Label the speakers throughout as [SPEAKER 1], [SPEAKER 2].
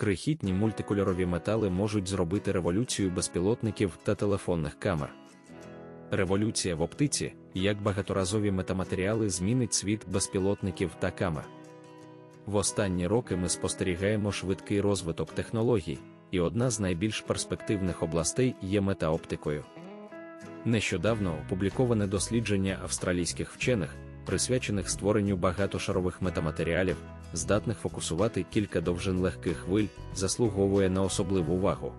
[SPEAKER 1] крихітні мультикольорові метали можуть зробити революцію безпілотників та телефонних камер. Революція в оптиці, як багаторазові метаматеріали змінить світ безпілотників та камер. В останні роки ми спостерігаємо швидкий розвиток технологій, і одна з найбільш перспективних областей є метаоптикою. Нещодавно опубліковане дослідження австралійських вчених, присвячених створенню багатошарових метаматеріалів, здатних фокусувати кілька довжин легких хвиль, заслуговує на особливу увагу.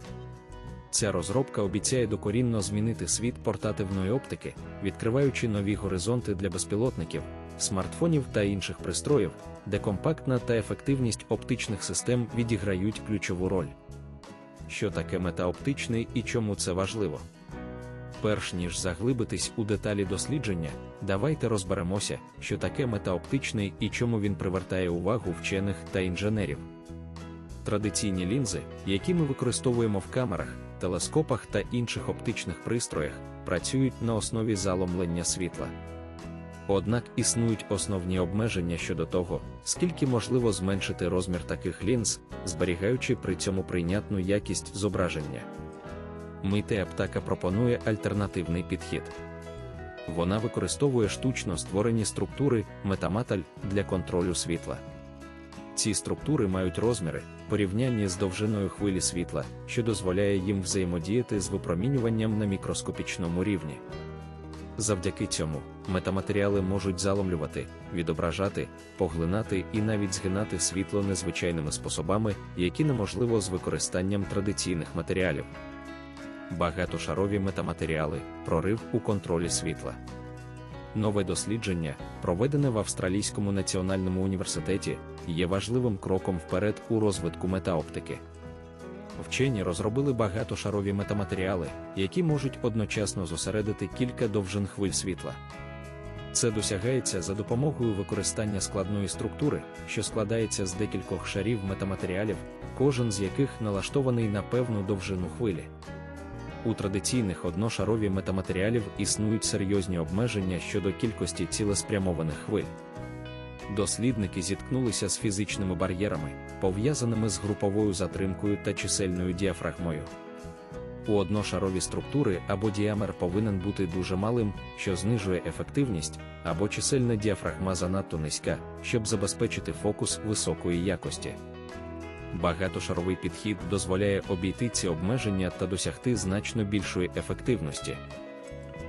[SPEAKER 1] Ця розробка обіцяє докорінно змінити світ портативної оптики, відкриваючи нові горизонти для безпілотників, смартфонів та інших пристроїв, де компактна та ефективність оптичних систем відіграють ключову роль. Що таке метаоптичний і чому це важливо? Перш ніж заглибитись у деталі дослідження, давайте розберемося, що таке метаоптичний і чому він привертає увагу вчених та інженерів. Традиційні лінзи, які ми використовуємо в камерах, телескопах та інших оптичних пристроях, працюють на основі заломлення світла. Однак існують основні обмеження щодо того, скільки можливо зменшити розмір таких лінз, зберігаючи при цьому прийнятну якість зображення. Мите птака пропонує альтернативний підхід. Вона використовує штучно створені структури метаматаль для контролю світла. Ці структури мають розміри, порівнянні з довжиною хвилі світла, що дозволяє їм взаємодіяти з випромінюванням на мікроскопічному рівні. Завдяки цьому метаматеріали можуть заломлювати, відображати, поглинати і навіть згинати світло незвичайними способами, які неможливо з використанням традиційних матеріалів. Багатошарові метаматеріали, прорив у контролі світла. Нове дослідження, проведене в Австралійському національному університеті, є важливим кроком вперед у розвитку метаоптики. Вчені розробили багатошарові метаматеріали, які можуть одночасно зосередити кілька довжин хвиль світла. Це досягається за допомогою використання складної структури, що складається з декількох шарів метаматеріалів, кожен з яких налаштований на певну довжину хвилі. У традиційних одношарові метаматеріалів існують серйозні обмеження щодо кількості цілеспрямованих хвиль. Дослідники зіткнулися з фізичними бар'єрами, пов'язаними з груповою затримкою та чисельною діафрагмою. У одношарові структури або діаметр повинен бути дуже малим, що знижує ефективність, або чисельна діафрагма занадто низька, щоб забезпечити фокус високої якості. Багатошаровий підхід дозволяє обійти ці обмеження та досягти значно більшої ефективності.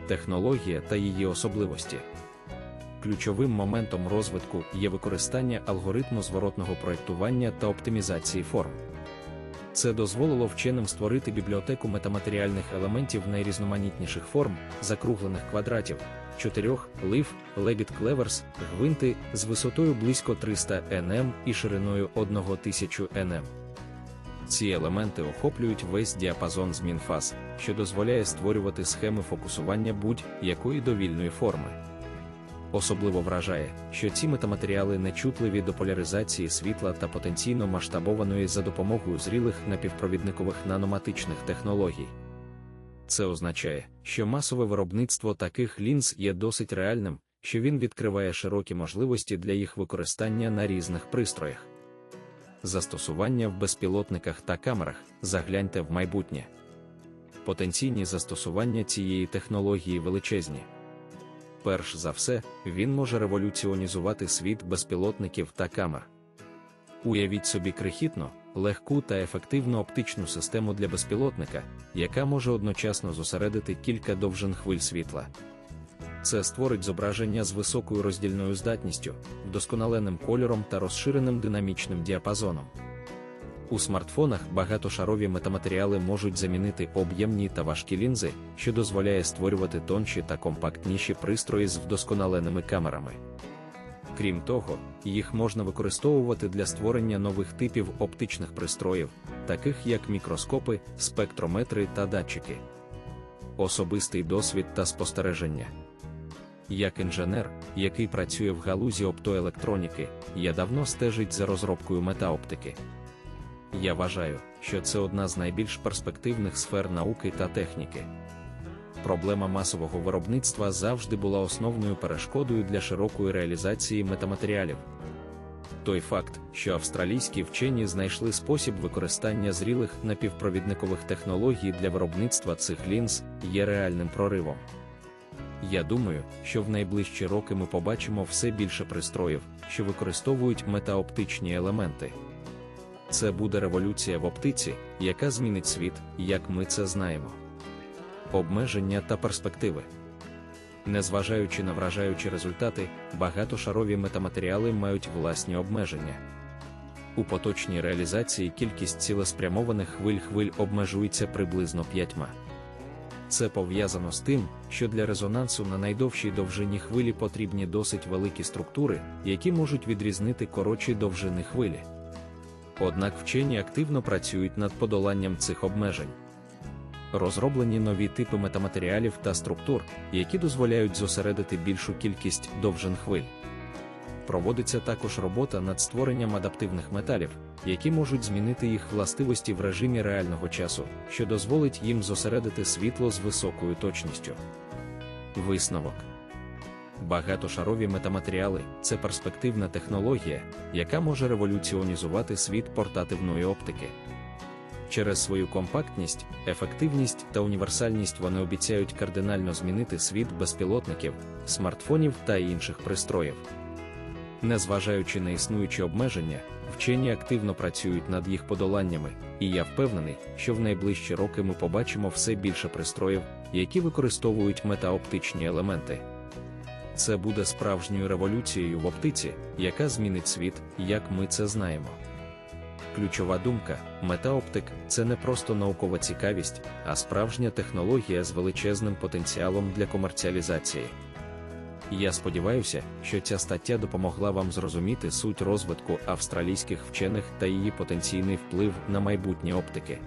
[SPEAKER 1] Технологія та її особливості. Ключовим моментом розвитку є використання алгоритму зворотного проєктування та оптимізації форм. Це дозволило вченим створити бібліотеку метаматеріальних елементів найрізноманітніших форм, закруглених квадратів, чотирьох лив, легіт клеверс, гвинти з висотою близько 300 нм і шириною 1000 нм. Ці елементи охоплюють весь діапазон змін фаз, що дозволяє створювати схеми фокусування будь-якої довільної форми. Особливо вражає, що ці метаматеріали нечутливі до поляризації світла та потенційно масштабованої за допомогою зрілих напівпровідникових наноматичних технологій. Це означає, що масове виробництво таких лінз є досить реальним, що він відкриває широкі можливості для їх використання на різних пристроях. Застосування в безпілотниках та камерах загляньте в майбутнє. Потенційні застосування цієї технології величезні. Перш за все, він може революціонізувати світ безпілотників та камер. Уявіть собі крихітно, легку та ефективну оптичну систему для безпілотника, яка може одночасно зосередити кілька довжин хвиль світла. Це створить зображення з високою роздільною здатністю, вдосконаленим кольором та розширеним динамічним діапазоном. У смартфонах багатошарові метаматеріали можуть замінити об'ємні та важкі лінзи, що дозволяє створювати тонші та компактніші пристрої з вдосконаленими камерами. Крім того, їх можна використовувати для створення нових типів оптичних пристроїв, таких як мікроскопи, спектрометри та датчики. Особистий досвід та спостереження. Як інженер, який працює в галузі оптоелектроніки, я давно стежить за розробкою метаоптики. Я вважаю, що це одна з найбільш перспективних сфер науки та техніки. Проблема масового виробництва завжди була основною перешкодою для широкої реалізації метаматеріалів. Той факт, що австралійські вчені знайшли спосіб використання зрілих напівпровідникових технологій для виробництва цих лінз, є реальним проривом. Я думаю, що в найближчі роки ми побачимо все більше пристроїв, що використовують метаоптичні елементи. Це буде революція в оптиці, яка змінить світ, як ми це знаємо. Обмеження та перспективи. Незважаючи на вражаючі результати, багатошарові метаматеріали мають власні обмеження. У поточній реалізації кількість цілеспрямованих хвиль хвиль обмежується приблизно п'ятьма. Це пов'язано з тим, що для резонансу на найдовшій довжині хвилі потрібні досить великі структури, які можуть відрізнити коротші довжини хвилі. Однак вчені активно працюють над подоланням цих обмежень. Розроблені нові типи метаматеріалів та структур, які дозволяють зосередити більшу кількість довжин хвиль. Проводиться також робота над створенням адаптивних металів, які можуть змінити їх властивості в режимі реального часу, що дозволить їм зосередити світло з високою точністю. Висновок Багатошарові метаматеріали це перспективна технологія, яка може революціонізувати світ портативної оптики. Через свою компактність, ефективність та універсальність вони обіцяють кардинально змінити світ безпілотників, смартфонів та інших пристроїв. Незважаючи на існуючі обмеження, вчені активно працюють над їх подоланнями, і я впевнений, що в найближчі роки ми побачимо все більше пристроїв, які використовують метаоптичні елементи. Це буде справжньою революцією в оптиці, яка змінить світ, як ми це знаємо. Ключова думка: метаоптик це не просто наукова цікавість, а справжня технологія з величезним потенціалом для комерціалізації. Я сподіваюся, що ця стаття допомогла вам зрозуміти суть розвитку австралійських вчених та її потенційний вплив на майбутнє оптики.